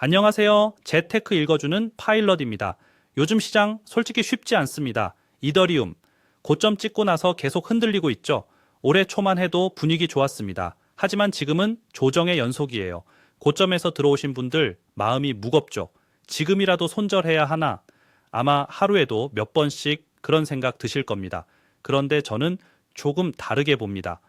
안녕하세요. 재테크 읽어주는 파일럿입니다. 요즘 시장 솔직히 쉽지 않습니다. 이더리움 고점 찍고 나서 계속 흔들리고 있죠. 올해 초만 해도 분위기 좋았습니다. 하지만 지금은 조정의 연속이에요. 고점에서 들어오신 분들 마음이 무겁죠. 지금이라도 손절해야 하나 아마 하루에도 몇 번씩 그런 생각 드실 겁니다. 그런데 저는 조금 다르게 봅니다.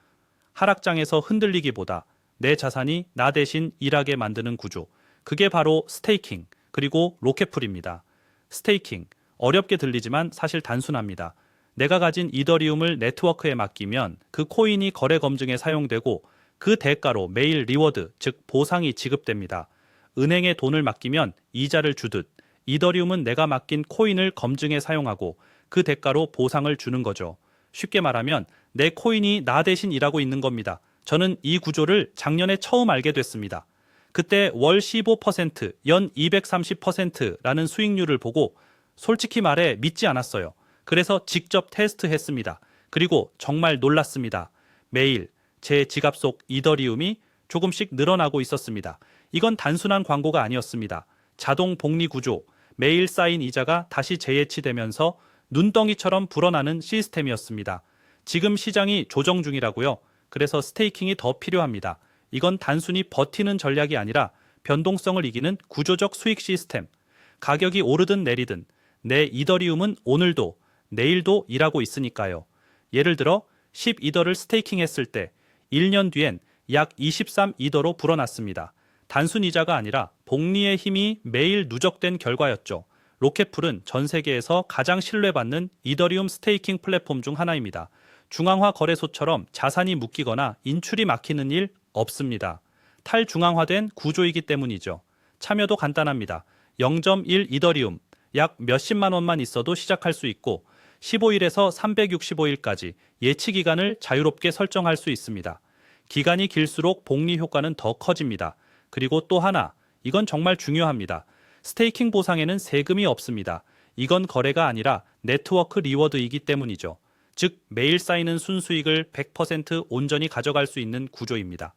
하락장에서 흔들리기보다 내 자산이 나 대신 일하게 만드는 구조. 그게 바로 스테이킹, 그리고 로켓풀입니다. 스테이킹, 어렵게 들리지만 사실 단순합니다. 내가 가진 이더리움을 네트워크에 맡기면 그 코인이 거래 검증에 사용되고 그 대가로 매일 리워드, 즉 보상이 지급됩니다. 은행에 돈을 맡기면 이자를 주듯 이더리움은 내가 맡긴 코인을 검증에 사용하고 그 대가로 보상을 주는 거죠. 쉽게 말하면 내 코인이 나 대신 일하고 있는 겁니다. 저는 이 구조를 작년에 처음 알게 됐습니다. 그때 월 15%, 연 230%라는 수익률을 보고 솔직히 말해 믿지 않았어요. 그래서 직접 테스트했습니다. 그리고 정말 놀랐습니다. 매일 제 지갑 속 이더리움이 조금씩 늘어나고 있었습니다. 이건 단순한 광고가 아니었습니다. 자동 복리 구조, 매일 쌓인 이자가 다시 재예치되면서 눈덩이처럼 불어나는 시스템이었습니다. 지금 시장이 조정 중이라고요. 그래서 스테이킹이 더 필요합니다. 이건 단순히 버티는 전략이 아니라 변동성을 이기는 구조적 수익 시스템. 가격이 오르든 내리든 내 이더리움은 오늘도 내일도 일하고 있으니까요. 예를 들어 12더를 스테이킹 했을 때 1년 뒤엔 약 23이더로 불어났습니다. 단순 이자가 아니라 복리의 힘이 매일 누적된 결과였죠. 로켓풀은 전 세계에서 가장 신뢰받는 이더리움 스테이킹 플랫폼 중 하나입니다. 중앙화 거래소처럼 자산이 묶이거나 인출이 막히는 일 없습니다. 탈중앙화된 구조이기 때문이죠. 참여도 간단합니다. 0.1 이더리움, 약 몇십만 원만 있어도 시작할 수 있고 15일에서 365일까지 예치 기간을 자유롭게 설정할 수 있습니다. 기간이 길수록 복리 효과는 더 커집니다. 그리고 또 하나, 이건 정말 중요합니다. 스테이킹 보상에는 세금이 없습니다. 이건 거래가 아니라 네트워크 리워드이기 때문이죠. 즉, 매일 쌓이는 순수익을 100% 온전히 가져갈 수 있는 구조입니다.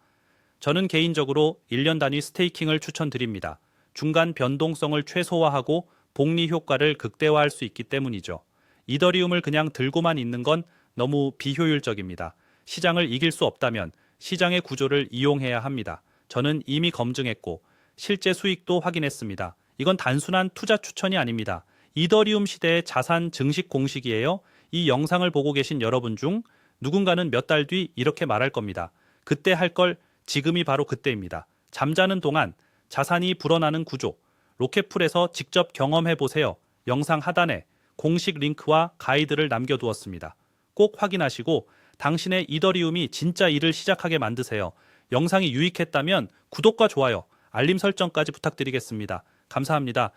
저는 개인적으로 1년 단위 스테이킹을 추천드립니다. 중간 변동성을 최소화하고 복리 효과를 극대화할 수 있기 때문이죠. 이더리움을 그냥 들고만 있는 건 너무 비효율적입니다. 시장을 이길 수 없다면 시장의 구조를 이용해야 합니다. 저는 이미 검증했고 실제 수익도 확인했습니다. 이건 단순한 투자 추천이 아닙니다. 이더리움 시대의 자산 증식 공식이에요. 이 영상을 보고 계신 여러분 중 누군가는 몇 달 뒤 이렇게 말할 겁니다. 그때 할 걸 지금이 바로 그때입니다. 잠자는 동안 자산이 불어나는 구조, 로켓풀에서 직접 경험해 보세요. 영상 하단에 공식 링크와 가이드를 남겨두었습니다. 꼭 확인하시고 당신의 이더리움이 진짜 일을 시작하게 만드세요. 영상이 유익했다면 구독과 좋아요, 알림 설정까지 부탁드리겠습니다. 감사합니다.